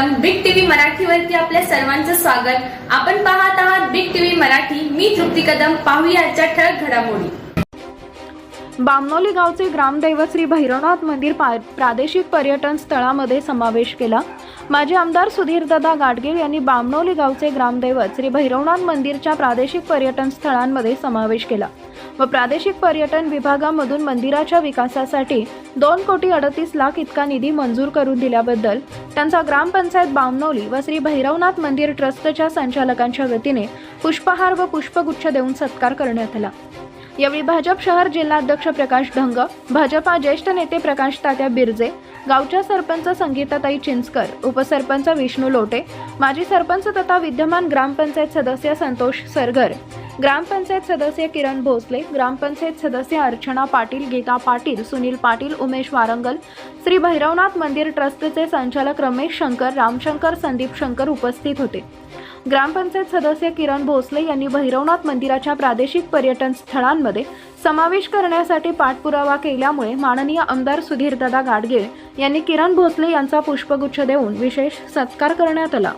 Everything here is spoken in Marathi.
बिग टीव्ही मराठीवरती आपल्या सर्वांचं स्वागत. आपण पाहत आहात बिग टीव्ही मराठी. मी तृप्ती कदम. पाहूया आजच्या ठळक घडामोडी. बामनोली गावचे ग्रामदैवत श्री भैरवनाथ मंदिर प्रादेशिक पर्यटन स्थळामध्ये समावेश केला. माजी आमदार सुधीरदादा गाडगीळ यांनी बामणोली गावचे ग्रामदैवत श्री भैरवनाथ मंदिरच्या प्रादेशिक पर्यटन स्थळांमध्ये समावेश केला व प्रादेशिक पर्यटन विभागामधून मंदिराच्या विकासासाठी दोन कोटी अडतीस लाख इतका निधी मंजूर करून दिल्याबद्दल त्यांचा ग्रामपंचायत बामणोली व श्री भैरवनाथ मंदिर ट्रस्टच्या संचालकांच्या वतीने पुष्पहार व पुष्पगुच्छ देऊन सत्कार करण्यात आला. यावेळी भाजप शहर जिल्हाध्यक्ष प्रकाश ढंग भाजपा ज्येष्ठ नेते प्रकाश तात्या बिरजे गावच्या सरपंच संगीताताई चिंचकर उपसरपंच विष्णू लोटे माजी सरपंच तथा विद्यमान ग्रामपंचायत सदस्य संतोष सरगर ग्रामपंचायत सदस्य किरण भोसले ग्रामपंचायत सदस्य अर्चना पाटील गीता पाटील सुनील पाटील उमेश वारंगल श्री भैरवनाथ मंदिर ट्रस्टचे संचालक रमेश शंकर रामशंकर संदीप शंकर उपस्थित होते. ग्रामपंचायत सदस्य किरण भोसले यांनी भैरवनाथ मंदिराच्या प्रादेशिक पर्यटन स्थळांमध्ये समावेश करण्यासाठी पाठपुरावा केल्यामुळे माननीय आमदार सुधीरदादा गाडगे यांनी किरण भोसले यांचा पुष्पगुच्छ देऊन विशेष सत्कार करण्यात आला.